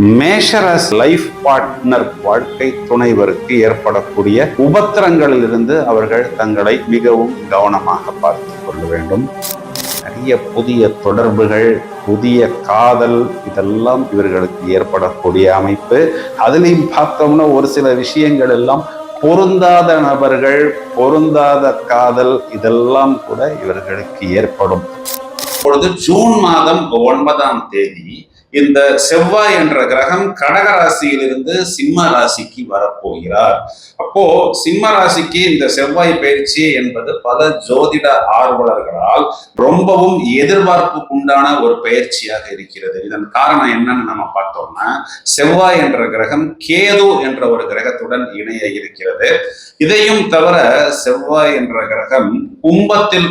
மேஷரஸ் life partner வாழ்க்கை துணைவருக்கு ஏற்படக்கூடிய உபத்திரங்களிலிருந்து அவர்கள் தங்களை மிகவும் கவனமாக பார்த்துக் கொள்ள வேண்டும். நிறைய புதிய தொடர்புகள் புதிய காதல் இதெல்லாம் இவர்களுக்கு ஏற்படக்கூடிய அமைப்பு. அதுலேயும் பார்த்தோம்னா ஒரு சில விஷயங்கள் எல்லாம் பொருந்தாத நபர்கள் பொருந்தாத காதல் இதெல்லாம் கூட இவர்களுக்கு ஏற்படும். இப்பொழுது ஜூன் மாதம் ஒன்பதாம் தேதி இந்த செவ்வாய் என்ற கிரகம் கடக ராசியிலிருந்து சிம்ம ராசிக்கு வரப்போகிறார். அப்போ சிம்ம ராசிக்கு இந்த செவ்வாய் பயிற்சி என்பது பல ஜோதிட ஆர்வலர்களால் ரொம்பவும் எதிர்பார்ப்புக்குண்டான ஒரு பயிற்சியாக இருக்கிறது. இதன் காரணம் என்னன்னு நம்ம பார்த்தோம்னா செவ்வாய் என்ற கிரகம் கேது என்ற ஒரு கிரகத்துடன் இணைய இருக்கிறது. இதையும் தவிர செவ்வாய் என்ற கிரகம் கும்பத்தில்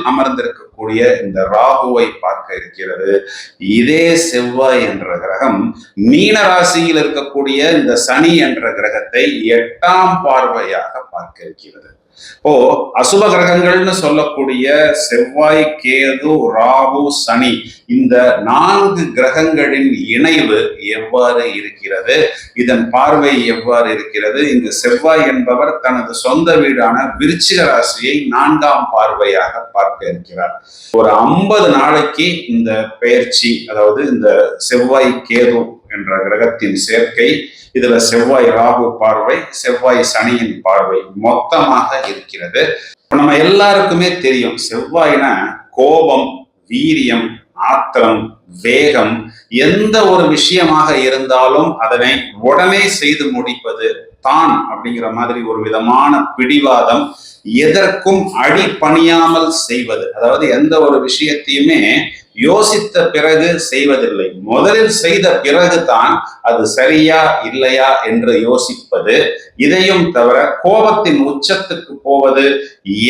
இருக்கக்கூடிய இந்த ராகுவை பார்க்க இருக்கிறது. இதே செவ்வாய் என்ற கிரகம் மீன ராசியில் இருக்கக்கூடிய இந்த சனி என்ற கிரகத்தை எட்டாம் பார்வையாக பார்க்க இருக்கிறது. ஓ அசுப கிரகங்கள்னு சொல்லக்கூடிய செவ்வாய் கேது ராகு சனி இந்த நான்கு கிரகங்களின் இணைவு எவ்வாறு இருக்கிறது? இதன் பார்வை எவ்வாறு இருக்கிறது? இந்த செவ்வாய் என்பவர் தனது சொந்த வீடான விருச்சிக ராசியை நான்காம் பார்வையாக பார்க்க இருக்கிறார். ஒரு ஐம்பது நாளைக்கு இந்த பயிற்சி அதாவது இந்த செவ்வாய் கேது என்ற கிரகத்தின் சேர்க்கை இதுல செவ்வாய் ராகு பார்வை செவ்வாய் சனியின் பார்வை மொத்தமாக இருக்கிறது. நம்ம எல்லாருக்குமே தெரியும் செவ்வாய்னா கோபம் வீரியம் ஆத்திரம் வேகம் எந்த ஒரு விஷயமாக இருந்தாலும் அதனை உடனே செய்து முடிப்பது தான் அப்படிங்கிற மாதிரி ஒரு விதமான பிடிவாதம் எதற்கும் அடி பணியாமல் செய்வது. அதாவது எந்த ஒரு விஷயத்தையுமே யோசித்த பிறகு செய்வதில்லை. முதலில் செய்த பிறகுதான் அது சரியா இல்லையா என்று யோசிப்பது. இதையும் தவிர கோபத்தின் உச்சத்துக்கு போவது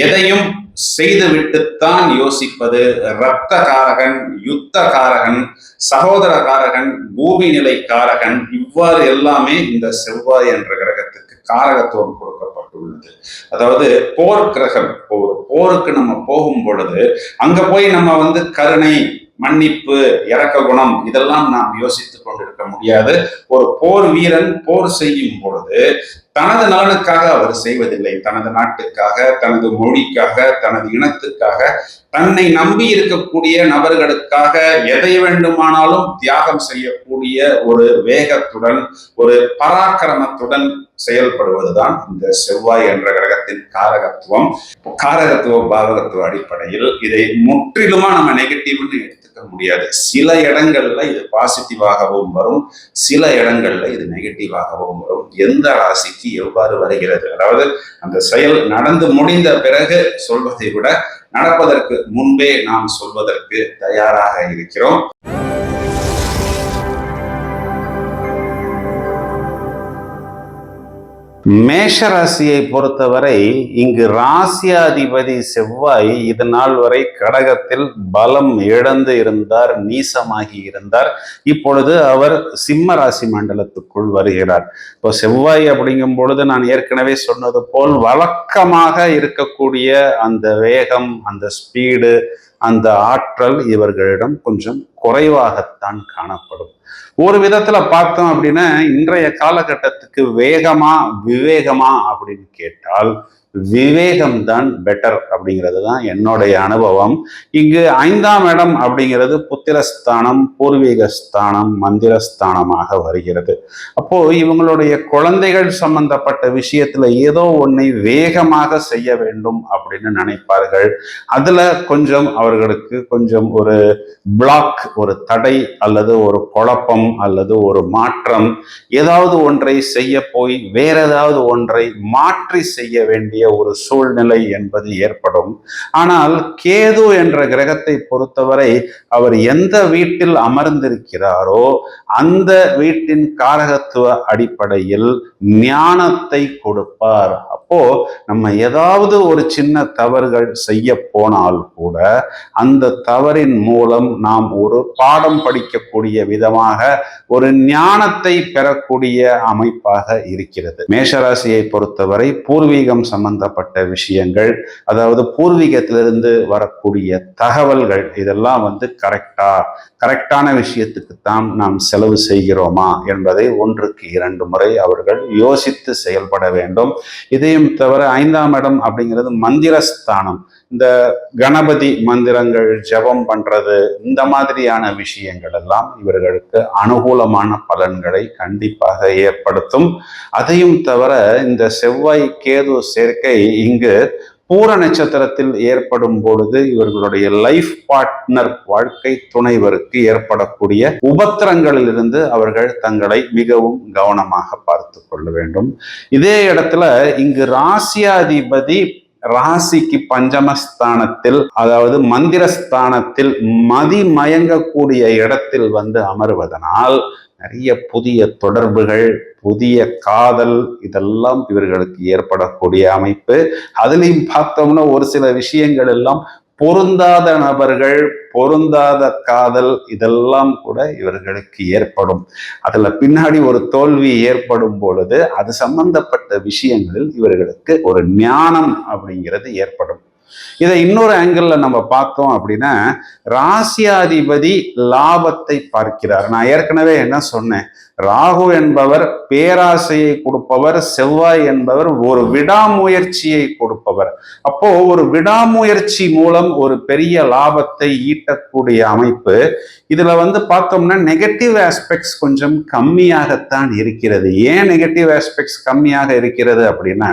எதையும் செய்துவிட்டுத்தான் யோசிப்பது. இரத்த காரகன் யுத்த காரகன் சகோதர காரகன் பூமி நிலை காரகன் இவ்வாறு எல்லாமே இந்த செவ்வாய் என்ற கிரகத்துக்கு காரகத்துவம் கொடுக்கப்பட்டுள்ளது. அதாவது போர் கிரகம் இப்போ ஒரு போருக்கு நம்ம போகும் பொழுது அங்க போய் நம்ம வந்து கருணை மன்னிப்பு இரக்க குணம் இதெல்லாம் நாம் யோசித்துக் கொண்டிருக்க முடியாது. ஒரு போர் வீரன் போர் செய்யும் பொழுது தனது நலனுக்காக அவர் செய்வதில்லை. தனது நாட்டுக்காக தனது மொழிக்காக தனது இனத்துக்காக தன்னை நம்பி இருக்கக்கூடிய நபர்களுக்காக எதை வேண்டுமானாலும் தியாகம் செய்யக்கூடிய ஒரு வேகத்துடன் ஒரு பராக்கிரமத்துடன் செயல்படுவதுதான் இந்த செவ்வாய் என்ற கிரகத்தின் காரகத்துவம். காரகத்துவ பாவகத்துவ அடிப்படையில் இதை முற்றிலுமா நம்ம நெகட்டிவ்னு எடுத்துக்க முடியாது. சில இடங்கள்ல இது பாசிட்டிவாகவும் வரும். சில இடங்கள்ல இது நெகட்டிவாகவும் வரும். எந்த ராசிக்கு எவ்வாறு வருகிறது? அதாவது அந்த செயல் நடந்து முடிந்த பிறகு சொல்வதை விட நடப்பதற்கு முன்பே நாம் சொல்வதற்கு தயாராக இருக்கிறோம். மேஷ ராசியை பொறுத்தவரை இங்கு ராசியாதிபதி செவ்வாய் இது நாள் வரை கடகத்தில் பலம் இழந்து இருந்தார் நீசமாகி இருந்தார். இப்பொழுது அவர் சிம்ம ராசி மண்டலத்துக்குள் வருகிறார். இப்போ செவ்வாய் அப்படிங்கும் பொழுது நான் ஏற்கனவே சொன்னது போல் வழக்கமாக இருக்கக்கூடிய அந்த வேகம் அந்த ஸ்பீடு அந்த ஆற்றல் இவர்களிடம் கொஞ்சம் குறைவாகத்தான் காணப்படும். ஒரு விதத்துல பார்த்தோம் அப்படின்னா இன்றைய காலகட்டத்துக்கு வேகமா விவேகமா அப்படின்னு கேட்டால் விவேகம் தான் பெட்டர் அப்படிங்கிறது தான் என்னுடைய அனுபவம். இங்கு ஐந்தாம் இடம் அப்படிங்கிறது புத்திரஸ்தானம் பூர்வீக ஸ்தானம் மந்திரஸ்தானமாக வருகிறது. அப்போ இவங்களுடைய குழந்தைகள் சம்பந்தப்பட்ட விஷயத்துல ஏதோ ஒன்றை வேகமாக செய்ய வேண்டும் அப்படின்னு நினைப்பார்கள். அதுல கொஞ்சம் அவர்களுக்கு கொஞ்சம் ஒரு பிளாக் ஒரு தடை அல்லது ஒரு குழப்பம் அல்லது ஒரு மாற்றம் ஏதாவது ஒன்றை செய்ய போய் வேற ஏதாவது ஒன்றை மாற்றி செய்ய வேண்டிய ஒரு சூழ்நிலை என்பது ஏற்படும். ஆனால் கேது என்ற கிரகத்தை பொறுத்தவரை அவர் எந்த வீட்டில் அமர்ந்திருக்கிறாரோ அந்த வீட்டின் காரகத்துவ அடிப்படையில் ஞானத்தை கொடுப்பார். அப்போ நம்ம ஏதாவது ஒரு சின்ன தவறுகள் செய்ய போனால் கூட அந்த தவறின் மூலம் நாம் ஒரு பாடம் படிக்கக்கூடிய விதமாக ஒரு ஞானத்தை பெறக்கூடிய அமைப்பாக இருக்கிறது. மேஷராசியை பொறுத்தவரை பூர்வீகம் சம்பந்தப்பட்ட விஷயங்கள் அதாவது பூர்வீகத்திலிருந்து வரக்கூடிய தகவல்கள் இதெல்லாம் வந்து கரெக்டா கரெக்டான விஷயத்துக்கு தான் நாம் செலவு செய்கிறோமா என்பதை ஒன்றுக்கு இரண்டு முறை அவர்கள் யோசித்து செயல்பட வேண்டும். இதையும் தவிர ஐந்தாம் இடம் அப்படிங்கிறது மந்திரஸ்தானம். இந்த கணபதி மந்திரங்கள் ஜபம் பண்றது இந்த மாதிரியான விஷயங்கள் எல்லாம் இவர்களுக்கு அனுகூலமான பலன்களை கண்டிப்பாக ஏற்படுத்தும். அதையும் தவிர இந்த செவ்வாய் கேது சேர்க்கை இங்கு பூர நட்சத்திரத்தில் ஏற்படும் பொழுது இவர்களுடைய லைஃப் பார்ட்னர் வாழ்க்கை துணைவருக்கு ஏற்படக்கூடிய உபத்திரங்களிலிருந்து அவர்கள் தங்களை மிகவும் கவனமாக பார்த்து கொள்ள வேண்டும். இதே இடத்துல இங்கு ராசியாதிபதி ராசிக்கு பஞ்சமஸ்தானத்தில் அதாவது மந்திரஸ்தானத்தில் மதி மயங்கக்கூடிய இடத்தில் வந்து அமர்வதனால் நிறைய புதிய தொடர்புகள் புதிய காதல் இதெல்லாம் இவர்களுக்கு ஏற்படக்கூடிய அமைப்பு. அதுலேயும் பார்த்தோம்னா ஒரு சில விஷயங்கள் எல்லாம் பொருந்தாத நபர்கள் பொருந்தாத காதல் இதெல்லாம் கூட இவர்களுக்கு ஏற்படும். அதில் பின்னாடி ஒரு தோல்வி ஏற்படும் பொழுது அது சம்பந்தப்பட்ட விஷயங்களில் இவர்களுக்கு ஒரு ஞானம் அப்படிங்கிறது ஏற்படும். இதை இன்னொரு ஆங்கிளில் நம்ம பார்த்தோம் அப்படின்னா ராசியாதிபதி லாபத்தை பார்க்கிறார். நான் ஏற்கனவே என்ன சொன்னேன்? ராகு என்பவர் பேராசையை கொடுப்பவர் செவ்வாய் என்பவர் ஒரு விடாமுயற்சியை கொடுப்பவர். அப்போ ஒரு விடாமுயற்சி மூலம் ஒரு பெரிய லாபத்தை ஈட்டக்கூடிய அமைப்பு இதுல வந்து பார்த்தோம்னா நெகட்டிவ் ஆஸ்பெக்ட்ஸ் கொஞ்சம் கம்மியாகத்தான் இருக்கிறது. ஏன் நெகட்டிவ் ஆஸ்பெக்ட்ஸ் கம்மியாக இருக்கிறது அப்படின்னா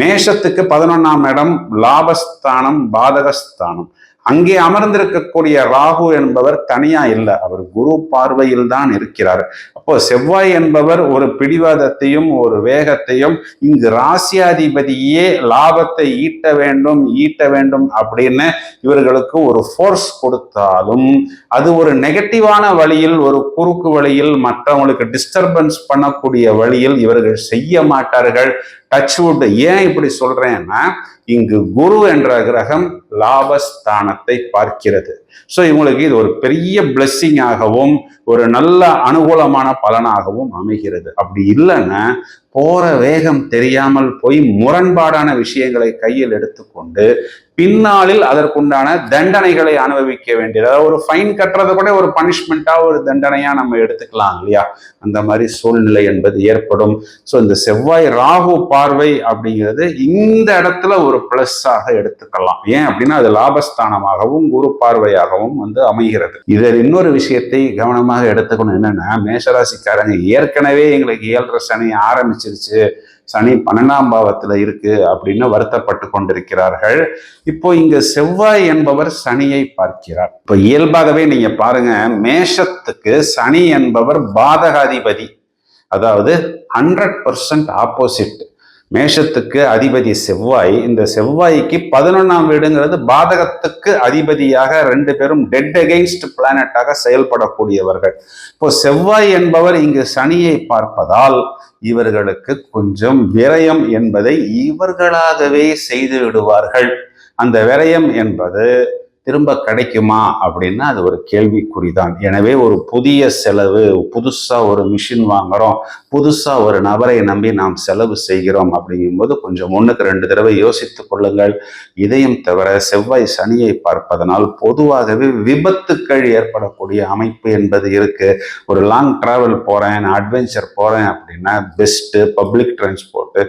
மேஷத்துக்கு பதினொன்னாம் இடம் லாபஸ்தானம் பாதகஸ்தானம். அங்கே அமர்ந்திருக்கக்கூடிய ராகு என்பவர் தனியா இல்லை. அவர் குரு பார்வையில் தான் இருக்கிறார். அப்போ செவ்வாய் என்பவர் ஒரு பிடிவாதத்தையும் ஒரு வேகத்தையும் இங்கு ராசியாதிபதியே லாபத்தை ஈட்ட வேண்டும் ஈட்ட வேண்டும் அப்படின்னு இவர்களுக்கு ஒரு ஃபோர்ஸ் கொடுத்தாலும் அது ஒரு நெகட்டிவான வழியில் ஒரு குறுக்கு வழியில் மற்றவங்களுக்கு டிஸ்டர்பன்ஸ் பண்ணக்கூடிய வழியில் இவர்கள் செய்ய மாட்டார்கள். டச்வுட் ஏன் இப்படி சொல்றேன்னா இங்கு குரு என்ற கிரகம் லாபஸ்தானத்தை பார்க்கிறது. ஸோ இவங்களுக்கு இது ஒரு பெரிய பிளெஸ்ஸிங்காகவும் ஒரு நல்ல அனுகூலமான பலனாகவும் அமைகிறது. அப்படி இல்லைன்னா போற வேகம் தெரியாமல் போய் முரண்பாடான விஷயங்களை கையில் எடுத்துக்கொண்டு பின்னாளில் அதற்குண்டான தண்டனைகளை அனுபவிக்க வேண்டியது. அதாவது ஒரு ஃபைன் கட்டுறத கூட ஒரு பனிஷ்மெண்ட்டா ஒரு தண்டனையா நம்ம எடுத்துக்கலாம் இல்லையா? அந்த மாதிரி சூழ்நிலை என்பது ஏற்படும். ஸோ இந்த செவ்வாய் ராகு பார்வை அப்படிங்கிறது இந்த இடத்துல ஒரு பிளஸ்ஸாக எடுத்துக்கலாம். ஏன் அப்படின்னா அது லாபஸ்தானமாகவும் குரு பார்வையாகவும் வந்து அமைகிறது. இதில் இன்னொரு விஷயத்தை கவனமாக எடுத்துக்கணும். என்னன்னா மேஷராசிக்காரங்க ஏற்கனவே எங்களுக்கு ஏழரை சனி ஆரம்பிச்சிருச்சு. சனி பன்னெண்டாம் பாவத்துல இருக்கு அப்படின்னு வருத்தப்பட்டு கொண்டிருக்கிறார்கள். இப்போ இங்க செவ்வாய் என்பவர் சனியை பார்க்கிறார். இப்போ இயல்பாகவே நீங்க பாருங்க மேஷத்துக்கு சனி என்பவர் பாதகாதிபதி. அதாவது ஹண்ட்ரட் பர்சன்ட் ஆப்போசிட் மேஷத்துக்கு அதிபதி செவ்வாய். இந்த செவ்வாய்க்கு பதினொன்றாம் வீடுங்கிறது பாதகத்துக்கு அதிபதியாக ரெண்டு பேரும் டெட் அகெயின்ஸ்ட் பிளானட்டாக செயல்படக்கூடியவர்கள். இப்போ செவ்வாய் என்பவர் இங்கு சனியை பார்ப்பதால் இவர்களுக்கு கொஞ்சம் விரயம் என்பதை இவர்களாகவே செய்து விடுவார்கள். அந்த விரயம் என்பது திரும்ப கிடைக்குமா அப்படின்னா அது ஒரு கேள்விக்குறி தான் எனவே ஒரு புதிய செலவு புதுசாக ஒரு மிஷின் வாங்குகிறோம் புதுசாக ஒரு நபரை நம்பி நாம் செலவு செய்கிறோம் அப்படிங்கும்போது கொஞ்சம் ஒன்றுக்கு ரெண்டு தடவை யோசித்து கொள்ளுங்கள். இதையும் தவிர செவ்வாய் சனியை பார்ப்பதனால் பொதுவாகவே விபத்துக்கள் ஏற்படக்கூடிய அமைப்பு என்பது இருக்குது ஒரு லாங் ட்ராவல் போகிறேன் நான் அட்வென்ச்சர் போகிறேன் அப்படின்னா best public transport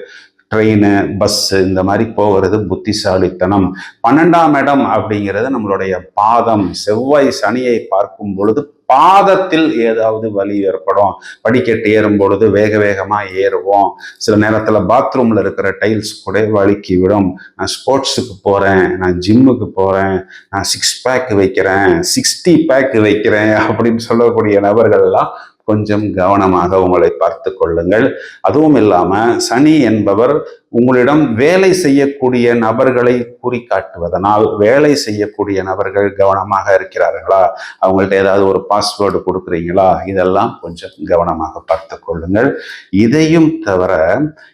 train bus இந்த மாதிரி போகிறது புத்திசாலித்தனம். பன்னெண்டாம் இடம் அப்படிங்கிறது நம்மளுடைய பாதம். செவ்வாய் சனியை பார்க்கும் பொழுது பாதத்தில் ஏதாவது வலி ஏற்படும். படிக்கட்டு ஏறும் பொழுது வேக வேகமாக ஏறுவோம். சில நேரத்தில் பாத்ரூமில் இருக்கிற டைல்ஸ் கூட வலிக்கி விடும். நான் ஸ்போர்ட்ஸுக்கு போகிறேன் நான் ஜிம்முக்கு போகிறேன் நான் சிக்ஸ் பேக் வைக்கிறேன் சிக்ஸ்டி பேக் வைக்கிறேன் அப்படின்னு சொல்லக்கூடிய நபர்கள்லாம் கொஞ்சம் கவனமாக உங்களை பார்த்து கொள்ளுங்கள். அதுவும் இல்லாமல் சனி என்பவர் உங்களிடம் வேலை செய்யக்கூடிய நபர்களை குறிக்காட்டுவதனால் வேலை செய்யக்கூடிய நபர்கள் கவனமாக இருக்கிறார்களா? அவங்கள்ட்ட ஏதாவது ஒரு பாஸ்வேர்டு கொடுக்குறீங்களா? இதெல்லாம் கொஞ்சம் கவனமாக பார்த்து கொள்ளுங்கள். இதையும் தவிர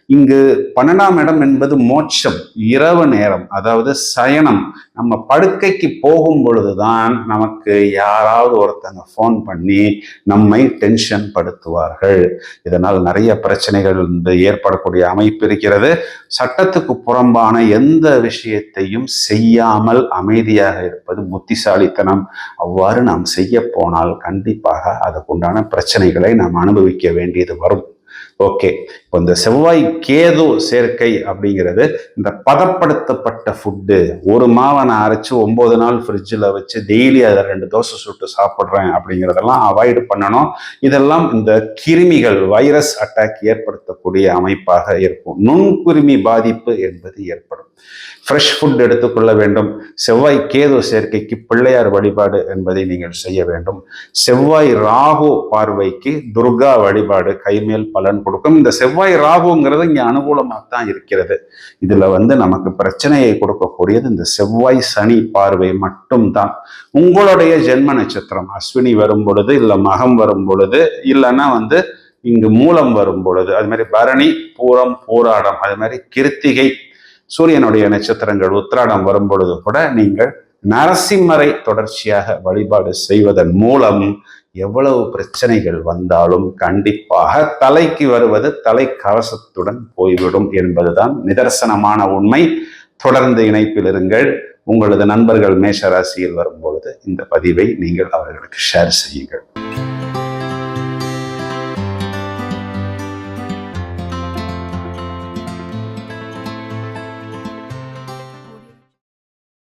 இங்கு பன்னெண்டாம் இடம் என்பது மோட்சம் இரவு நேரம் அதாவது சயனம். நம்ம படுக்கைக்கு போகும் பொழுதுதான் நமக்கு யாராவது ஒருத்தங்க ஃபோன் பண்ணி நம்மை டென்ஷன் படுத்துவார்கள். இதனால் நிறைய பிரச்சனைகள் ஏற்படக்கூடிய அமைப்பு இருக்கிறது. சட்டத்துக்கு புறம்பான எந்த விஷயத்தையும் செய்யாமல் அமைதியாக இருப்பது புத்திசாலித்தனம். அவ்வாறு நாம் செய்ய போனால் கண்டிப்பாக அதுக்குண்டான பிரச்சனைகளை நாம் அனுபவிக்க வேண்டியது வரும். ஓகே. இப்போ இந்த செவ்வாய் கேது சேர்க்கை அப்படிங்கிறது இந்த பதப்படுத்தப்பட்ட ஃபுட்டு ஒரு மாவை நான் அரைச்சி ஒம்பது நாள் ஃப்ரிட்ஜில் வச்சு டெய்லி அதை ரெண்டு தோசை சுட்டு சாப்பிட்றேன் அப்படிங்கிறதெல்லாம் அவாய்டு பண்ணணும். இதெல்லாம் இந்த கிருமிகள் வைரஸ் அட்டாக் ஏற்படுத்தக்கூடிய அமைப்பாக இருக்கும். நுண்குருமி பாதிப்பு என்பது ஏற்படும். ஃப்ரெஷ் ஃபுட் எடுத்துக்கொள்ள வேண்டும். செவ்வாய் கேது சேர்க்கைக்கு பிள்ளையார் வழிபாடு என்பதை நீங்கள் செய்ய வேண்டும். செவ்வாய் ராகு பார்வைக்கு துர்கா வழிபாடு கைமேல் பலன் கொடுக்கும். இந்த செவ்வாய் ராகுங்கிறது இங்கே அனுகூலமாக தான் இருக்கிறது. இதுல வந்து நமக்கு பிரச்சனையை கொடுக்கக்கூடியது இந்த செவ்வாய் சனி பார்வை மட்டும்தான். உங்களுடைய ஜென்ம நட்சத்திரம் அஸ்வினி வரும் பொழுது இல்லை மகம் வரும் பொழுது இல்லைன்னா வந்து இங்கு மூலம் வரும் பொழுது அது மாதிரி பரணி பூரம் போராடம் அது மாதிரி கிருத்திகை சூரியனுடைய நட்சத்திரங்கள் உத்திராடம் வரும்பொழுது கூட நீங்கள் நரசிம்மரை தொடர்ச்சியாக வழிபாடு செய்வதன் மூலம் எவ்வளவு பிரச்சனைகள் வந்தாலும் கண்டிப்பாக தலைக்கு வருவது தலை கவசத்துடன் போய்விடும் என்பதுதான் நிதர்சனமான உண்மை. தொடர்ந்து இணைப்பில் இருங்கள். உங்களது நண்பர்கள் மேஷராசியில் வரும்பொழுது இந்த பதிவை நீங்கள் அவர்களுக்கு ஷேர் செய்யுங்கள்.